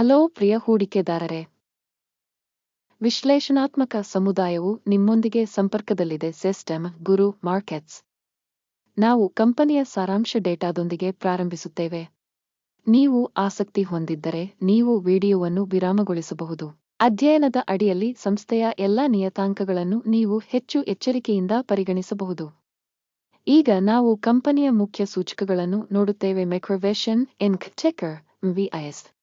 Hello ಪ್ರಿಯ ಹೂಡಿಕೆದಾರರೇ. ವಿಶ್ಲೇಷಣಾತ್ಮಕ ಸಮುದಾಯವು ನಿಮ್ಮೊಂದಿಗೆ ಸಂಪರ್ಕದಲ್ಲಿದೆ ಸಿಸ್ಟಮ್ ಗುರು ಮಾರ್ಕೆಟ್ಸ್. ನಾವು ಕಂಪನಿಯ ಸಾರಾಂಶ ಡೇಟಾದೊಂದಿಗೆ ಪ್ರಾರಂಭಿಸುತ್ತೇವೆ. ನೀವು ಆಸಕ್ತಿ ಹೊಂದಿದ್ದರೆ ನೀವು ವಿಡಿಯೋವನ್ನು ವಿರಾಮಗೊಳಿಸಬಹುದು. ಅಧ್ಯಯನದ ಅಡಿಯಲ್ಲಿ ಸಂಸ್ಥೆಯ ಎಲ್ಲಾ ನಿಯತಾಂಕಗಳನ್ನು ನೀವು ಹೆಚ್ಚು ಎಚ್ಚರಿಕೆಯಿಂದ ಪರಿಗಣಿಸಬಹುದು. ಈಗ ನಾವು ಕಂಪನಿಯ ಮುಖ್ಯ ಸೂಚಕಗಳನ್ನು ನೋಡುತ್ತೇವೆ. ಮೆಕ್ರೋವೇಷನ್ ಇನ್ಕ್ ಚೆಕರ್ ವಿಐಎಸ್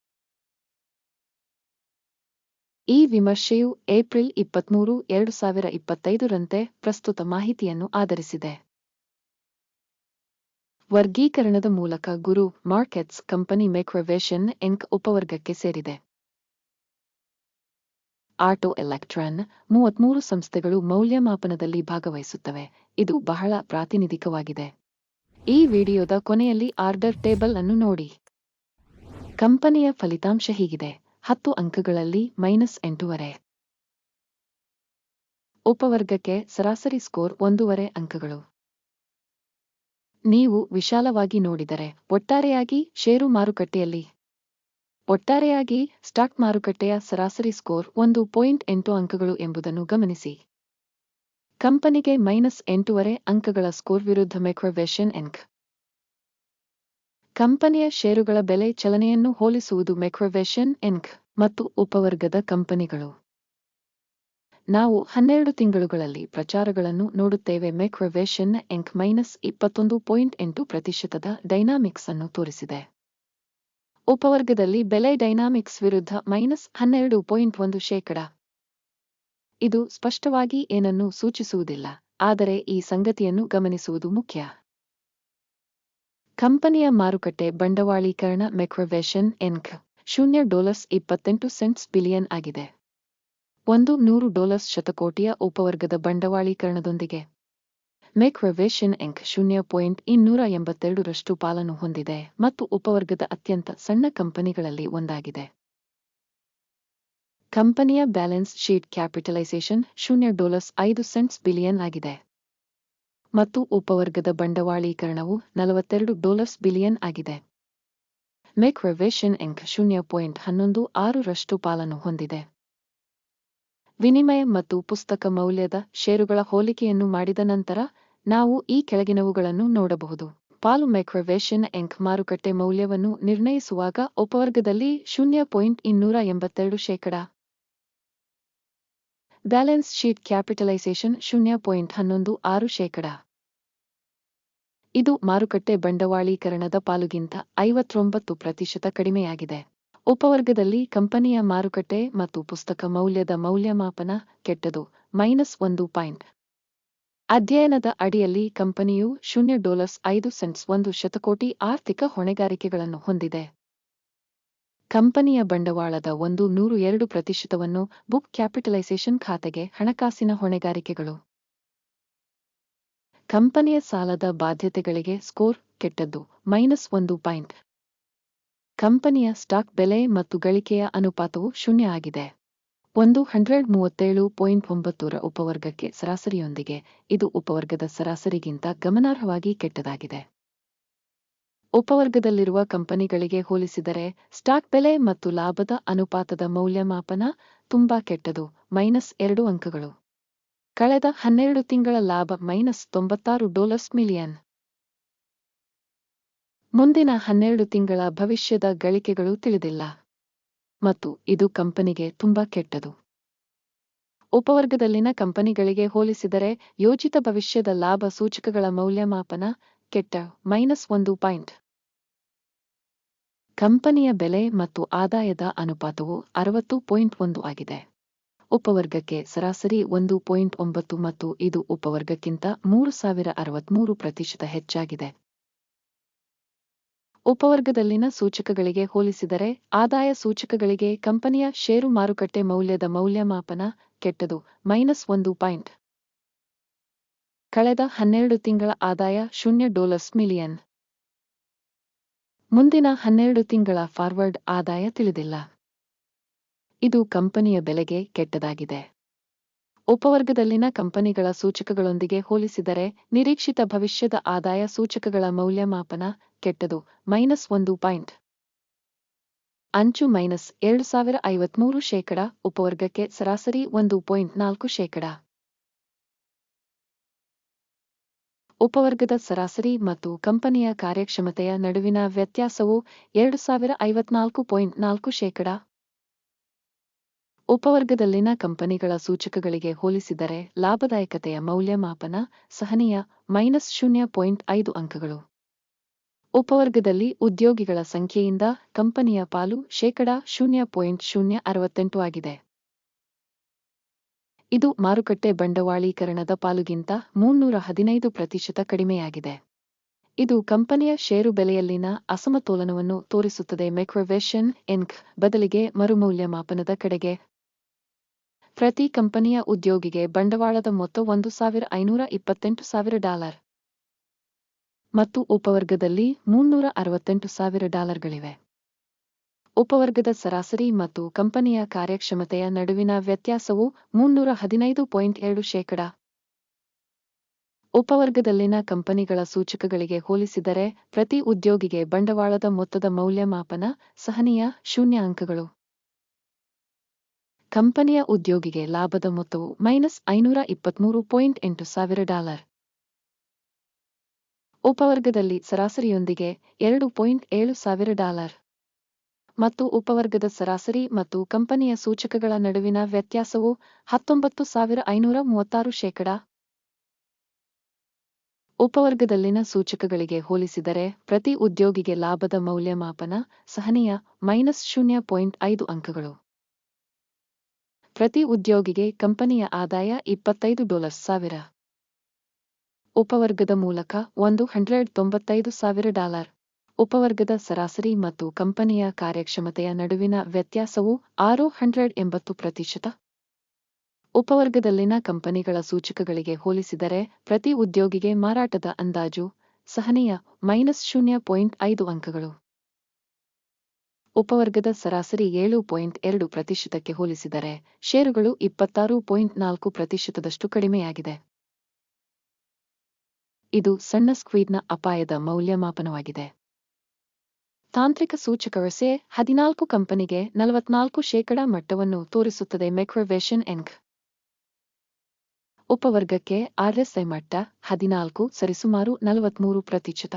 ಈ ವಿಮರ್ಶೆಯು ಏಪ್ರಿಲ್ ಇಪ್ಪತ್ಮೂರು, ಎರಡು ಸಾವಿರ ಇಪ್ಪತ್ತೈದರಂತೆ ಪ್ರಸ್ತುತ ಮಾಹಿತಿಯನ್ನು ಆಧರಿಸಿದೆ. ವರ್ಗೀಕರಣದ ಮೂಲಕ ಗುರು ಮಾರ್ಕೆಟ್ಸ್ ಕಂಪನಿ ಮೆಕ್ರೊವೇಷನ್ ಎಂಕ್ ಉಪವರ್ಗಕ್ಕೆ ಸೇರಿದೆ. ಆಟೋ ಎಲೆಕ್ಟ್ರಾನ್ ಮೂವತ್ಮೂರು ಸಂಸ್ಥೆಗಳು ಮೌಲ್ಯಮಾಪನದಲ್ಲಿ ಭಾಗವಹಿಸುತ್ತವೆ. ಇದು ಬಹಳ ಪ್ರಾತಿನಿಧಿಕವಾಗಿದೆ. ಈ ವಿಡಿಯೋದ ಕೊನೆಯಲ್ಲಿ ಆರ್ಡರ್ ಟೇಬಲ್ ಅನ್ನು ನೋಡಿ. ಕಂಪನಿಯ ಫಲಿತಾಂಶ ಹೀಗಿದೆ. ಹತ್ತು ಅಂಕಗಳಲ್ಲಿ ಮೈನಸ್ ಎಂಟೂವರೆ. ಉಪವರ್ಗಕ್ಕೆ ಸರಾಸರಿ ಸ್ಕೋರ್ ಒಂದೂವರೆ ಅಂಕಗಳು. ನೀವು ವಿಶಾಲವಾಗಿ ನೋಡಿದರೆ ಒಟ್ಟಾರೆಯಾಗಿ ಷೇರು ಮಾರುಕಟ್ಟೆಯಲ್ಲಿ. ಒಟ್ಟಾರೆಯಾಗಿ ಸ್ಟಾಕ್ ಮಾರುಕಟ್ಟೆಯ ಸರಾಸರಿ ಸ್ಕೋರ್ ಒಂದು ಪಾಯಿಂಟ್ ಎಂಟು ಅಂಕಗಳು ಎಂಬುದನ್ನು ಗಮನಿಸಿ. ಕಂಪನಿಗೆ ಮೈನಸ್ ಎಂಟೂವರೆ ಅಂಕಗಳ ಸ್ಕೋರ್ ವಿರುದ್ಧ ಮೆಕ್ರೋವೇಷನ್ ಎನ್ಕ್ ಕಂಪನಿಯ ಷೇರುಗಳ ಬೆಲೆ ಚಲನೆಯನ್ನು ಹೋಲಿಸುವುದು ಮೆಕ್ರೋವೇಷನ್ ಎನ್ಕ್ ಮತ್ತು ಉಪವರ್ಗದ ಕಂಪನಿಗಳು. ನಾವು ಹನ್ನೆರಡು ತಿಂಗಳುಗಳಲ್ಲಿ ಪ್ರಚಾರಗಳನ್ನು ನೋಡುತ್ತೇವೆ. ಮೆಕ್ರೋವೇಷನ್ ಎಂಕ್ ಮೈನಸ್ ಇಪ್ಪತ್ತೊಂದು ಪಾಯಿಂಟ್ ಎಂಟು ಪ್ರತಿಶತದ ಡೈನಾಮಿಕ್ಸ್ ಅನ್ನು ತೋರಿಸಿದೆ. ಉಪವರ್ಗದಲ್ಲಿ ಬೆಲೆ ಡೈನಾಮಿಕ್ಸ್ ವಿರುದ್ಧ ಮೈನಸ್ ಹನ್ನೆರಡು ಪಾಯಿಂಟ್ ಒಂದು ಶೇಕಡ. ಇದು ಸ್ಪಷ್ಟವಾಗಿ ಏನನ್ನೂ ಸೂಚಿಸುವುದಿಲ್ಲ, ಆದರೆ ಈ ಸಂಗತಿಯನ್ನು ಗಮನಿಸುವುದು ಮುಖ್ಯ. ಕಂಪನಿಯ ಮಾರುಕಟ್ಟೆ ಬಂಡವಾಳೀಕರಣ ಮೆಕ್ರೋವೇಷನ್ ಎನ್ಕ್ ಶೂನ್ಯ ಡಾಲರ್ಸ್ ಇಪ್ಪತ್ತೆಂಟು ಸೆಂಟ್ಸ್ ಬಿಲಿಯನ್ ಆಗಿದೆ. ಒಂದು ನೂರು ಡಾಲರ್ಸ್ ಶತಕೋಟಿಯ ಉಪವರ್ಗದ ಬಂಡವಾಳೀಕರಣದೊಂದಿಗೆ ಮೆಕ್ರೋವೇಷನ್ ಎಂಕ್ ಶೂನ್ಯ ಪಾಯಿಂಟ್ ಇನ್ನೂರ ಎಂಬತ್ತೆರಡರಷ್ಟು ಪಾಲನ್ನು ಹೊಂದಿದೆ ಮತ್ತು ಉಪವರ್ಗದ ಅತ್ಯಂತ ಸಣ್ಣ ಕಂಪನಿಗಳಲ್ಲಿ ಒಂದಾಗಿದೆ. ಕಂಪನಿಯ ಬ್ಯಾಲೆನ್ಸ್ ಶೀಟ್ ಕ್ಯಾಪಿಟಲೈಸೇಷನ್ ಶೂನ್ಯ ಡಾಲರ್ಸ್ ಐದು ಸೆಂಟ್ಸ್ ಬಿಲಿಯನ್ ಆಗಿದೆ. ಮತ್ತು ಉಪವರ್ಗದ ಬಂಡವಾಳೀಕರಣವು ನಲವತ್ತೆರಡು ಡಾಲರ್ಸ್ ಬಿಲಿಯನ್ ಆಗಿದೆ. ಮೆಕ್ರೋವೇಷನ್ ಎಂಕ್ ಶೂನ್ಯ ಪಾಯಿಂಟ್ ಹನ್ನೊಂದು ಆರರಷ್ಟು ಪಾಲನ್ನು ಹೊಂದಿದೆ. ವಿನಿಮಯ ಮತ್ತು ಪುಸ್ತಕ ಮೌಲ್ಯದ ಷೇರುಗಳ ಹೋಲಿಕೆಯನ್ನು ಮಾಡಿದ ನಂತರ ನಾವು ಈ ಕೆಳಗಿನವುಗಳನ್ನು ನೋಡಬಹುದು. ಪಾಲು ಮೆಕ್ರೋವೇಷನ್ ಎಂಕ್ ಮಾರುಕಟ್ಟೆ ಮೌಲ್ಯವನ್ನು ನಿರ್ಣಯಿಸುವಾಗ ಉಪವರ್ಗದಲ್ಲಿ ಶೂನ್ಯ ಪಾಯಿಂಟ್ ಇನ್ನೂರ ಎಂಬತ್ತೆರಡು ಶೇಕಡ ಬ್ಯಾಲೆನ್ಸ್ ಶೀಟ್ ಕ್ಯಾಪಿಟಲೈಸೇಷನ್ ಶೂನ್ಯ ಪಾಯಿಂಟ್ ಹನ್ನೊಂದು ಆರು ಶೇಕಡ. ಇದು ಮಾರುಕಟ್ಟೆ ಬಂಡವಾಳೀಕರಣದ ಪಾಲುಗಿಂತ ಐವತ್ತೊಂಬತ್ತು ಪ್ರತಿಶತ ಕಡಿಮೆಯಾಗಿದೆ. ಉಪವರ್ಗದಲ್ಲಿ ಕಂಪನಿಯ ಮಾರುಕಟ್ಟೆ ಮತ್ತು ಪುಸ್ತಕ ಮೌಲ್ಯದ ಮೌಲ್ಯಮಾಪನ ಕೆಟ್ಟದು, ಮೈನಸ್ ಒಂದು ಪಾಯಿಂಟ್. ಅಧ್ಯಯನದ ಅಡಿಯಲ್ಲಿ ಕಂಪನಿಯು ಶೂನ್ಯ ಡಾಲರ್ಸ್ ಐದು ಸೆಂಟ್ಸ್ ಒಂದು ಶತಕೋಟಿ ಆರ್ಥಿಕ ಹೊಣೆಗಾರಿಕೆಗಳನ್ನು ಹೊಂದಿದೆ. ಕಂಪನಿಯ ಬಂಡವಾಳದ ಒಂದು ನೂರು ಎರಡು ಪ್ರತಿಶತವನ್ನು ಬುಕ್ ಕ್ಯಾಪಿಟಲೈಸೇಷನ್ ಖಾತೆಗೆ ಹಣಕಾಸಿನ ಹೊಣೆಗಾರಿಕೆಗಳು. ಕಂಪನಿಯ ಸಾಲದ ಬಾಧ್ಯತೆಗಳಿಗೆ ಸ್ಕೋರ್ ಕೆಟ್ಟದ್ದು, ಮೈನಸ್ ಒಂದು ಪಾಯಿಂಟ್. ಕಂಪನಿಯ ಸ್ಟಾಕ್ ಬೆಲೆ ಮತ್ತು ಗಳಿಕೆಯ ಅನುಪಾತವು ಶೂನ್ಯ ಆಗಿದೆ. ಒಂದು ಹಂಡ್ರೆಡ್ ಮೂವತ್ತೇಳು ಪಾಯಿಂಟ್ ಒಂಬತ್ತರ ಉಪವರ್ಗಕ್ಕೆ ಸರಾಸರಿಯೊಂದಿಗೆ, ಇದು ಉಪವರ್ಗದ ಸರಾಸರಿಗಿಂತ ಗಮನಾರ್ಹವಾಗಿ ಕೆಟ್ಟದಾಗಿದೆ. ಉಪವರ್ಗದಲ್ಲಿರುವ ಕಂಪನಿಗಳಿಗೆ ಹೋಲಿಸಿದರೆ, ಸ್ಟಾಕ್ ಬೆಲೆ ಮತ್ತು ಲಾಭದ ಅನುಪಾತದ ಮೌಲ್ಯಮಾಪನ ತುಂಬಾ ಕೆಟ್ಟದು, ಮೈನಸ್ ಎರಡು ಅಂಕಗಳು. ಕಳೆದ ಹನ್ನೆರಡು ತಿಂಗಳ ಲಾಭ ಮೈನಸ್ ತೊಂಬತ್ತಾರು ಡಾಲರ್ಸ್ ಮಿಲಿಯನ್. ಮುಂದಿನ ಹನ್ನೆರಡು ತಿಂಗಳ ಭವಿಷ್ಯದ ಗಳಿಕೆಗಳು ತಿಳಿದಿಲ್ಲ. ಮತ್ತು ಇದು ಕಂಪನಿಗೆ ತುಂಬಾ ಕೆಟ್ಟದು. ಉಪವರ್ಗದಲ್ಲಿನ ಕಂಪನಿಗಳಿಗೆ ಹೋಲಿಸಿದರೆ ಯೋಜಿತ ಭವಿಷ್ಯದ ಲಾಭ ಸೂಚಕಗಳ ಮೌಲ್ಯಮಾಪನ ಕೆಟ್ಟ, ಮೈನಸ್ ಒಂದು ಪಾಯಿಂಟ್. ಕಂಪನಿಯ ಬೆಲೆ ಮತ್ತು ಆದಾಯದ ಅನುಪಾತವು ಅರವತ್ತು ಪಾಯಿಂಟ್ ಒಂದು ಆಗಿದೆ. ಉಪವರ್ಗಕ್ಕೆ ಸರಾಸರಿ ಒಂದು ಪಾಯಿಂಟ್ ಒಂಬತ್ತು ಮತ್ತು ಇದು ಉಪವರ್ಗಕ್ಕಿಂತ ಮೂರು ಸಾವಿರ ಅರವತ್ಮೂರು ಪ್ರತಿಶತ ಹೆಚ್ಚಾಗಿದೆ. ಉಪವರ್ಗದಲ್ಲಿನ ಸೂಚಕಗಳಿಗೆ ಹೋಲಿಸಿದರೆ ಆದಾಯ ಸೂಚಕಗಳಿಗೆ ಕಂಪನಿಯ ಷೇರು ಮಾರುಕಟ್ಟೆ ಮೌಲ್ಯದ ಮೌಲ್ಯಮಾಪನ ಕೆಟ್ಟದು, ಮೈನಸ್ ಒಂದು ಪಾಯಿಂಟ್. ಕಳೆದ ಹನ್ನೆರಡು ತಿಂಗಳ ಆದಾಯ ಶೂನ್ಯ ಡಾಲರ್ಸ್ ಮಿಲಿಯನ್. ಮುಂದಿನ ಹನ್ನೆರಡು ತಿಂಗಳ ಫಾರ್ವರ್ಡ್ ಆದಾಯ ತಿಳಿದಿಲ್ಲ. ಇದು ಕಂಪನಿಯ ಬೆಲೆಗೆ ಕೆಟ್ಟದಾಗಿದೆ. ಉಪವರ್ಗದಲ್ಲಿನ ಕಂಪನಿಗಳ ಸೂಚಕಗಳೊಂದಿಗೆ ಹೋಲಿಸಿದರೆ ನಿರೀಕ್ಷಿತ ಭವಿಷ್ಯದ ಆದಾಯ ಸೂಚಕಗಳ ಮೌಲ್ಯಮಾಪನ ಕೆಟ್ಟದು, ಮೈನಸ್ ಒಂದು ಪಾಯಿಂಟ್. ಅಂಚು ಮೈನಸ್ ಎರಡು ಸಾವಿರ ಐವತ್ಮೂರು ಶೇಕಡ, ಉಪವರ್ಗಕ್ಕೆ ಸರಾಸರಿ ಒಂದು ಪಾಯಿಂಟ್ ನಾಲ್ಕು ಶೇಕಡ. ಉಪವರ್ಗದ ಸರಾಸರಿ ಮತ್ತು ಕಂಪನಿಯ ಕಾರ್ಯಕ್ಷಮತೆಯ ನಡುವಿನ ವ್ಯತ್ಯಾಸವು ಎರಡು ಸಾವಿರ ಐವತ್ನಾಲ್ಕು ಪಾಯಿಂಟ್ ನಾಲ್ಕು ಶೇಕಡ. ಉಪವರ್ಗದಲ್ಲಿನ ಕಂಪನಿಗಳ ಸೂಚಕಗಳಿಗೆ ಹೋಲಿಸಿದರೆ ಲಾಭದಾಯಕತೆಯ ಮೌಲ್ಯಮಾಪನ ಸಹನೀಯ ಮೈನಸ್ ಶೂನ್ಯ ಪಾಯಿಂಟ್ ಐದು ಅಂಕಗಳು. ಉಪವರ್ಗದಲ್ಲಿ ಉದ್ಯೋಗಿಗಳ ಸಂಖ್ಯೆಯಿಂದ ಕಂಪನಿಯ ಪಾಲು ಶೇಕಡಾ ಶೂನ್ಯ ಪಾಯಿಂಟ್ ಶೂನ್ಯ ಅರವತ್ತೆಂಟು ಆಗಿದೆ. ಇದು ಮಾರುಕಟ್ಟೆ ಬಂಡವಾಳೀಕರಣದ ಪಾಲುಗಿಂತ ಮುನ್ನೂರ ಹದಿನೈದು ಪ್ರತಿಶತ ಕಡಿಮೆಯಾಗಿದೆ. ಇದು ಕಂಪನಿಯ ಷೇರು ಬೆಲೆಯಲ್ಲಿನ ಅಸಮತೋಲನವನ್ನು ತೋರಿಸುತ್ತದೆ. ಮೆಕ್ರೊವೇಷನ್ ಎನ್ಕ್ ಬದಲಿಗೆ ಮರುಮೌಲ್ಯಮಾಪನದ ಕಡೆಗೆ. ಪ್ರತಿ ಕಂಪನಿಯ ಉದ್ಯೋಗಿಗೆ ಬಂಡವಾಳದ ಮೊತ್ತ ಒಂದು ಸಾವಿರ ಐನೂರ ಇಪ್ಪತ್ತೆಂಟು ಸಾವಿರ ಡಾಲರ್. ಮತ್ತು ಉಪವರ್ಗದಲ್ಲಿ ಮುನ್ನೂರ ಅರವತ್ತೆಂಟು ಸಾವಿರ ಡಾಲರ್ಗಳಿವೆ. ಉಪವರ್ಗದ ಸರಾಸರಿ ಮತ್ತು ಕಂಪನಿಯ ಕಾರ್ಯಕ್ಷಮತೆಯ ನಡುವಿನ ವ್ಯತ್ಯಾಸವು ಮುನ್ನೂರ ಹದಿನೈದು ಪಾಯಿಂಟ್ ಎರಡು ಶೇಕಡ. ಉಪವರ್ಗದಲ್ಲಿನ ಕಂಪನಿಗಳ ಸೂಚಕಗಳಿಗೆ ಹೋಲಿಸಿದರೆ ಪ್ರತಿ ಉದ್ಯೋಗಿಗೆ ಬಂಡವಾಳದ ಮೊತ್ತದ ಮೌಲ್ಯಮಾಪನ ಸಹನೀಯ ಶೂನ್ಯ ಅಂಕಗಳು ಕಂಪನಿಯ ಉದ್ಯೋಗಿಗೆ ಲಾಭದ ಮೊತ್ತವು ಮೈನಸ್ ಐನೂರ ಇಪ್ಪತ್ಮೂರು ಪಾಯಿಂಟ್ ಎಂಟು ಸಾವಿರ ಡಾಲರ್. ಉಪವರ್ಗದಲ್ಲಿ ಸರಾಸರಿಯೊಂದಿಗೆ ಎರಡು ಪಾಯಿಂಟ್ ಏಳು ಸಾವಿರ ಡಾಲರ್. ಮತ್ತು ಉಪವರ್ಗದ ಸರಾಸರಿ ಮತ್ತು ಕಂಪನಿಯ ಸೂಚಕಗಳ ನಡುವಿನ ವ್ಯತ್ಯಾಸವು ಹತ್ತೊಂಬತ್ತು ಸಾವಿರ ಐನೂರ ಮೂವತ್ತಾರು ಶೇಕಡ. ಉಪವರ್ಗದಲ್ಲಿನ ಸೂಚಕಗಳಿಗೆ ಹೋಲಿಸಿದರೆ ಪ್ರತಿ ಉದ್ಯೋಗಿಗೆ ಲಾಭದ ಮೌಲ್ಯಮಾಪನ ಸಹನೀಯ ಮೈನಸ್ ಶೂನ್ಯ ಪಾಯಿಂಟ್ ಐದು ಅಂಕಗಳು. ಪ್ರತಿ ಉದ್ಯೋಗಿಗೆ ಕಂಪನಿಯ ಆದಾಯ ಇಪ್ಪತ್ತೈದು ಡಾಲರ್ಸ್ ಸಾವಿರ. ಉಪವರ್ಗದ ಮೂಲಕ ಒಂದು ಹಂಡ್ರೆಡ್ ತೊಂಬತ್ತೈದು ಸಾವಿರ ಡಾಲರ್. ಉಪವರ್ಗದ ಸರಾಸರಿ ಮತ್ತು ಕಂಪನಿಯ ಕಾರ್ಯಕ್ಷಮತೆಯ ನಡುವಿನ ವ್ಯತ್ಯಾಸವು ಆರು ಹಂಡ್ರೆಡ್ ಎಂಬತ್ತು ಪ್ರತಿಶತ. ಉಪವರ್ಗದಲ್ಲಿನ ಕಂಪನಿಗಳ ಸೂಚಕಗಳಿಗೆ ಹೋಲಿಸಿದರೆ ಪ್ರತಿ ಉದ್ಯೋಗಿಗೆ ಮಾರಾಟದ ಅಂದಾಜು ಸಹನೀಯ ಮೈನಸ್ ಶೂನ್ಯ ಪಾಯಿಂಟ್ ಐದು ಅಂಕಗಳು. ಉಪವರ್ಗದ ಸರಾಸರಿ ಏಳು ಪಾಯಿಂಟ್ ಎರಡು ಪ್ರತಿಶತಕ್ಕೆ ಹೋಲಿಸಿದರೆ ಷೇರುಗಳು ಇಪ್ಪತ್ತಾರು ಪಾಯಿಂಟ್ ನಾಲ್ಕು ಪ್ರತಿಶತದಷ್ಟು ಕಡಿಮೆಯಾಗಿದೆ. ಇದು ಸಣ್ಣ ಸ್ಕ್ವೀಡ್ನ ಅಪಾಯದ ಮೌಲ್ಯಮಾಪನವಾಗಿದೆ. ತಾಂತ್ರಿಕ ಸೂಚಕ ವಸೆ ಹದಿನಾಲ್ಕು ಕಂಪನಿಗೆ ನಲವತ್ನಾಲ್ಕು ಶೇಕಡ ಮಟ್ಟವನ್ನು ತೋರಿಸುತ್ತದೆ ಮೆಕ್ರೊವೇಷನ್ ಎಂಕ್ ಉಪವರ್ಗಕ್ಕೆ ಆರ್ಎಸ್ಐ ಮಟ್ಟ ಹದಿನಾಲ್ಕು ಸರಿಸುಮಾರು ನಲವತ್ಮೂರು ಪ್ರತಿಶತ.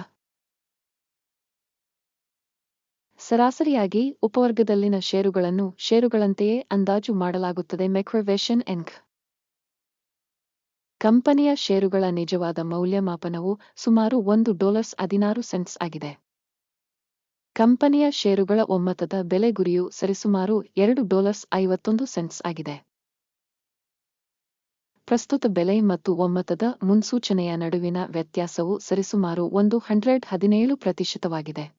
ಸರಾಸರಿಯಾಗಿ ಉಪವರ್ಗದಲ್ಲಿನ ಷೇರುಗಳನ್ನು ಷೇರುಗಳಂತೆಯೇ ಅಂದಾಜು ಮಾಡಲಾಗುತ್ತದೆ ಮೆಕ್ರೊವೇಷನ್ ಎಂಕ್ ಕಂಪನಿಯ ಷೇರುಗಳ ನಿಜವಾದ ಮೌಲ್ಯಮಾಪನವು ಸುಮಾರು ಒಂದು ಡಾಲರ್ಸ್ ಹದಿನಾರು ಸೆಂಟ್ಸ್ ಆಗಿದೆ. ಕಂಪನಿಯ ಷೇರುಗಳ ಒಮ್ಮತದ ಬೆಲೆ ಗುರಿಯು ಸರಿಸುಮಾರು ಎರಡು ಡಾಲರ್ಸ್ ಐವತ್ತೊಂದು ಸೆಂಟ್ಸ್ ಆಗಿದೆ. ಪ್ರಸ್ತುತ ಬೆಲೆ ಮತ್ತು ಒಮ್ಮತದ ಮುನ್ಸೂಚನೆಯ ನಡುವಿನ ವ್ಯತ್ಯಾಸವು ಸರಿಸುಮಾರು ಒಂದು ಹಂಡ್ರೆಡ್ ಹದಿನೇಳು ಪ್ರತಿಶತವಾಗಿದೆ.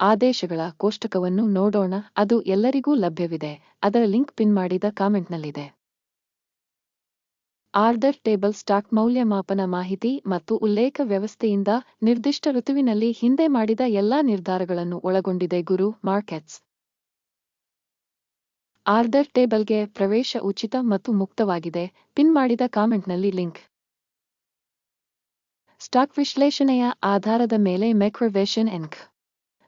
ಆದೇಶಗಳ ಕೋಷ್ಟಕವನ್ನು ನೋಡೋಣ, ಅದು ಎಲ್ಲರಿಗೂ ಲಭ್ಯವಿದೆ, ಅದರ ಲಿಂಕ್ ಪಿನ್ ಮಾಡಿದ ಕಾಮೆಂಟ್ನಲ್ಲಿದೆ. ಆರ್ಡರ್ ಟೇಬಲ್ ಸ್ಟಾಕ್ ಮೌಲ್ಯಮಾಪನ ಮಾಹಿತಿ ಮತ್ತು ಉಲ್ಲೇಖ ವ್ಯವಸ್ಥೆಯಿಂದ ನಿರ್ದಿಷ್ಟ ಋತುವಿನಲ್ಲಿ ಹಿಂದೆ ಮಾಡಿದ ಎಲ್ಲಾ ನಿರ್ಧಾರಗಳನ್ನು ಒಳಗೊಂಡಿದೆ ಗುರು ಮಾರ್ಕೆಟ್ಸ್. ಆರ್ಡರ್ ಟೇಬಲ್ಗೆ ಪ್ರವೇಶ ಉಚಿತ ಮತ್ತು ಮುಕ್ತವಾಗಿದೆ. ಪಿನ್ ಮಾಡಿದ ಕಾಮೆಂಟ್ನಲ್ಲಿ ಲಿಂಕ್. ಸ್ಟಾಕ್ ವಿಶ್ಲೇಷಣೆಯ ಆಧಾರದ ಮೇಲೆ ಮೆಕ್ರೊವೇಷನ್ ಎನ್ಕ್.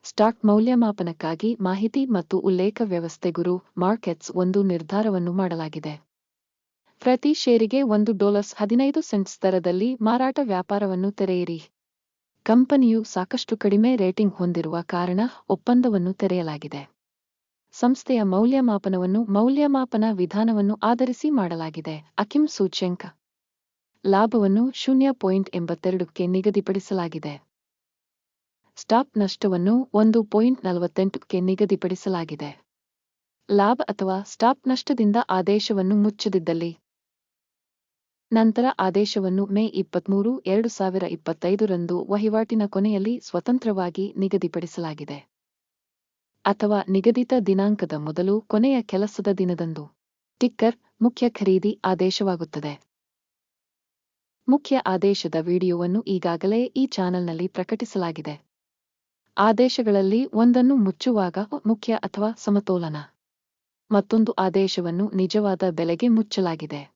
ಸ್ಟಾಕ್ ಮೌಲ್ಯಮಾಪನಕ್ಕಾಗಿ ಮಾಹಿತಿ ಮತ್ತು ಉಲ್ಲೇಖ ವ್ಯವಸ್ಥೆ ಗುರು ಮಾರ್ಕೆಟ್ಸ್ ಒಂದು ನಿರ್ಧಾರವನ್ನು ಮಾಡಲಾಗಿದೆ. ಪ್ರತಿ ಷೇರಿಗೆ ಒಂದು ಡಾಲರ್ಸ್ ಹದಿನೈದು ಸೆಂಟ್ಸ್ ದರದಲ್ಲಿ ಮಾರಾಟ ವ್ಯಾಪಾರವನ್ನು ತೆರೆಯಿರಿ. ಕಂಪನಿಯು ಸಾಕಷ್ಟು ಕಡಿಮೆ ರೇಟಿಂಗ್ ಹೊಂದಿರುವ ಕಾರಣ ಒಪ್ಪಂದವನ್ನು ತೆರೆಯಲಾಗಿದೆ. ಸಂಸ್ಥೆಯ ಮೌಲ್ಯಮಾಪನವನ್ನು ಮೌಲ್ಯಮಾಪನ ವಿಧಾನವನ್ನು ಆಧರಿಸಿ ಮಾಡಲಾಗಿದೆ ಅಕಿಂ ಸೂಚ್ಯಂಕ. ಲಾಭವನ್ನು ಶೂನ್ಯ ಪಾಯಿಂಟ್ ಎಂಬತ್ತೆರಡಕ್ಕೆ ನಿಗದಿಪಡಿಸಲಾಗಿದೆ. ಸ್ಟಾಪ್ ನಷ್ಟವನ್ನು ಒಂದು ಪಾಯಿಂಟ್ ನಲವತ್ತೆಂಟಕ್ಕೆ ನಿಗದಿಪಡಿಸಲಾಗಿದೆ. ಲಾಭ ಅಥವಾ ಸ್ಟಾಪ್ ನಷ್ಟದಿಂದ ಆದೇಶವನ್ನು ಮುಚ್ಚದಿದ್ದಲ್ಲಿ ನಂತರ ಆದೇಶವನ್ನು ಮೇ ಇಪ್ಪತ್ಮೂರು, ಎರಡು ಸಾವಿರ ಇಪ್ಪತ್ತೈದರಂದು ವಹಿವಾಟಿನ ಕೊನೆಯಲ್ಲಿ ಸ್ವತಂತ್ರವಾಗಿ ನಿಗದಿಪಡಿಸಲಾಗಿದೆ. ಅಥವಾ ನಿಗದಿತ ದಿನಾಂಕದ ಮೊದಲು ಕೊನೆಯ ಕೆಲಸದ ದಿನದಂದು. ಟಿಕ್ಕರ್, ಮುಖ್ಯ ಖರೀದಿ ಆದೇಶವಾಗುತ್ತದೆ. ಮುಖ್ಯ ಆದೇಶದ ವಿಡಿಯೋವನ್ನು ಈಗಾಗಲೇ ಈ ಚಾನೆಲ್ನಲ್ಲಿ ಪ್ರಕಟಿಸಲಾಗಿದೆ. ಆದೇಶಗಳಲ್ಲಿ ಒಂದನ್ನು ಮುಚ್ಚುವಾಗ ಮುಖ್ಯ ಅಥವಾ ಸಮತೋಲನ. ಮತ್ತೊಂದು ಆದೇಶವನ್ನು ನಿಜವಾದ ಬೆಲೆಗೆ ಮುಚ್ಚಲಾಗಿದೆ.